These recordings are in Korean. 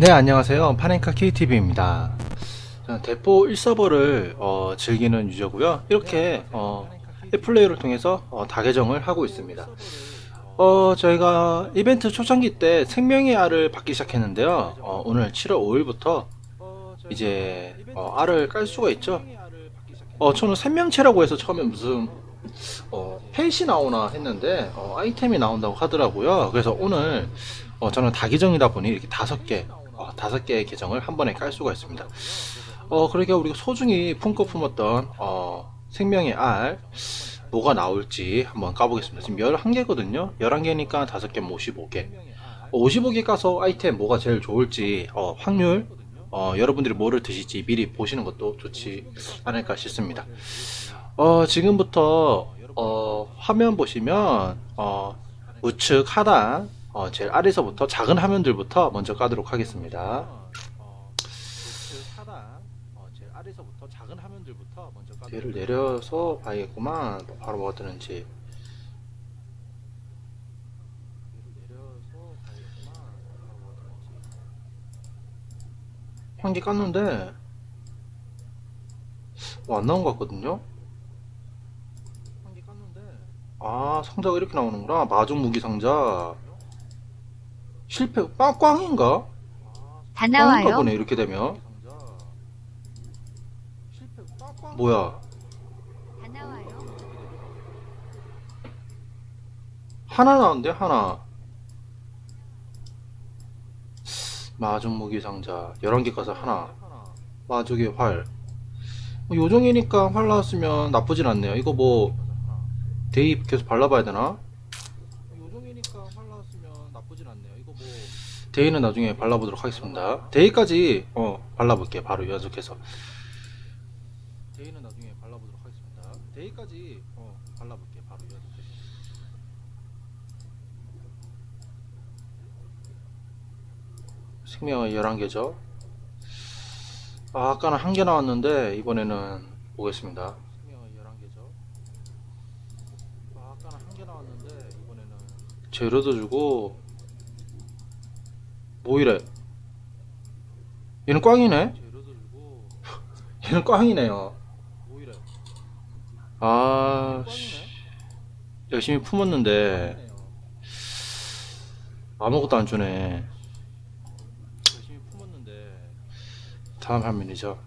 네 안녕하세요. 파넨카 KTV입니다. 대포 1서버를 어, 즐기는 유저고요. 이렇게 어, 플레이를 통해서 어, 다계정을 하고 있습니다. 어, 저희가 이벤트 초창기 때 생명의 알을 받기 시작했는데요. 어, 오늘 7월 5일부터 이제 어, 알을 깔 수가 있죠. 어, 저는 생명체라고 해서 처음에 무슨 어, 펫이 나오나 했는데 어, 아이템이 나온다고 하더라고요. 그래서 오늘 어, 저는 다계정이다 보니 이렇게 다섯 개 어, 다섯 개의 계정을 한 번에 깔 수가 있습니다. 어, 그러니까 우리가 소중히 품고 품었던 어, 생명의 알 뭐가 나올지 한번 까보겠습니다. 지금 11개거든요. 11개니까 5개 55개. 55개 까서 아이템 뭐가 제일 좋을지 어, 확률 어, 여러분들이 뭐를 드실지 미리 보시는 것도 좋지 않을까 싶습니다. 어, 지금부터 어, 화면 보시면 어, 우측 하단 어, 제일 아래서부터 작은 화면들부터 먼저 까도록 하겠습니다. 뒤를 내려서 봐야겠구만. 바로 뭐가 뜨는지. 한개 깠는데 어, 안 나온 것 같거든요. 아 상자가 이렇게 나오는구나. 마중 무기 상자. 실패 꽝 꽝인가? 다 꽝인가 나와요. 보네 이렇게 되면 뭐야 다 나와요. 하나 나왔는데 하나 마중 무기 상자 11개 가서 하나 마족의 활뭐 요정이니까 활 나왔으면 나쁘진 않네요 이거 뭐 대입 계속 발라봐야 되나? 나쁘진 않네요. 이거 뭐 데이는 나중에 발라보도록 하겠습니다. 데이까지 어 발라볼게요. 바로 연속해서. 데이는 나중에 발라보도록 하겠습니다. 데이까지 어 발라볼게요. 바로 연속해서. 생명은 11개죠? 아, 아까는 한 개 나왔는데 이번에는 보겠습니다. 생명은 11개죠? 아, 아까는 한개 나왔는데 이번에는 재료도 주고 뭐 이래? 얘는 꽝이네? 얘는 꽝이네요. 아 씨. 열심히 품었는데 아무것도 안 주네. 다음 화면이죠.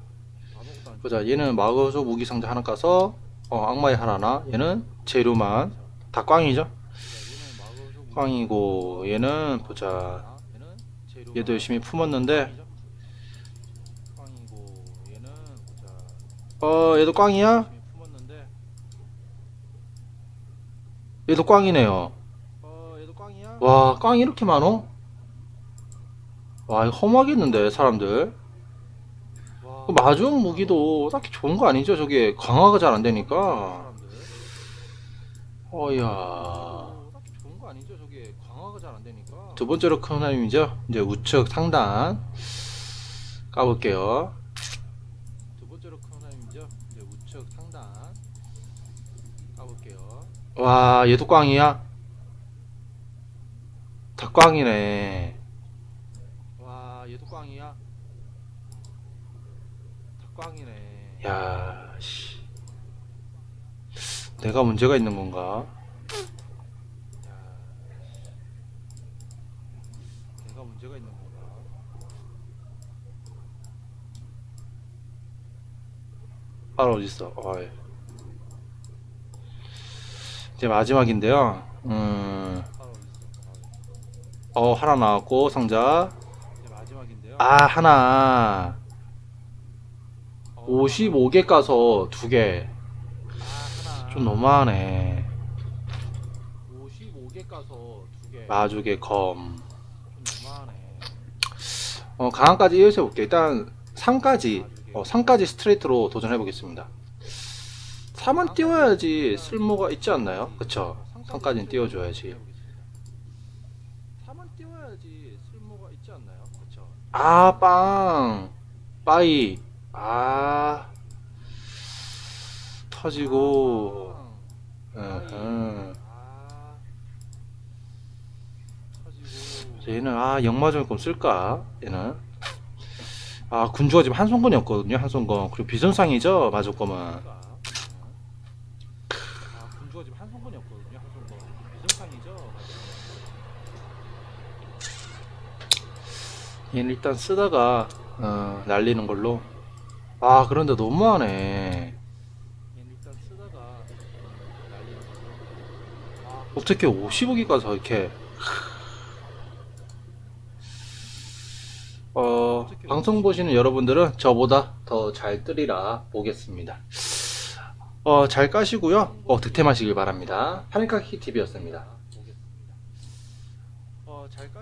보자. 얘는 마거조 무기 상자 하나 까서 어, 악마의 하나나? 얘는 재료만. 다 꽝이죠? 꽝이고 얘는 보자 얘도 열심히 품었는데. 어 얘도 꽝이야? 얘도 꽝이네요. 와 꽝이 이렇게 많어? 와 이거 허무하겠는데 사람들. 그 마중 무기도 딱히 좋은 거 아니죠? 저게 강화가 잘 안되니까. 어 이야 두 번째로 큰 화면이죠? 이제 우측 상단 까볼게요. 두 번째로 큰 화면이죠? 이제 우측 상단 까볼게요. 와 얘도 꽝이야? 다 꽝이네. 와 얘도 꽝이야? 다 꽝이네. 야 씨. 내가 문제가 있는 건가 아 어딨어? 어이. 이제 마지막인데요. 음... 어 하나 나왔고 상자. 아 하나. 55개 까서 두개 좀 너무하네. 55개 까서 두개. 마족의 검. 어, 강한까지 이어서 볼게요. 일단 3까지 어, 3까지 스트레이트로 도전해 보겠습니다 3은 띄워야지 쓸모가 있지 않나요? 그쵸 3까지는 띄워줘야지 3은 띄워야지 쓸모가 있지 않나요? 그쵸 아, 빵. 빠이. 아. 터지고. 으흠. 얘는 아 역마 좀 쓸까 얘는 아 군주가 지금 한 손건이었거든요 한 손건. 그리고 비선상이죠 마조검은 아 군주가 지금 한 손건이었거든요 한 손건. 비선상이죠 얘는 일단 쓰다가 어, 날리는 걸로. 아 그런데 너무하네. 어, 아, 어떻게 50억이 가서 이렇게 어, 방송 보시는 여러분들은 저보다 더 잘 뜨리라 보겠습니다. 어, 잘 까시고요. 어, 득템하시길 바랍니다. 파니카키 TV였습니다. 어, 잘 까...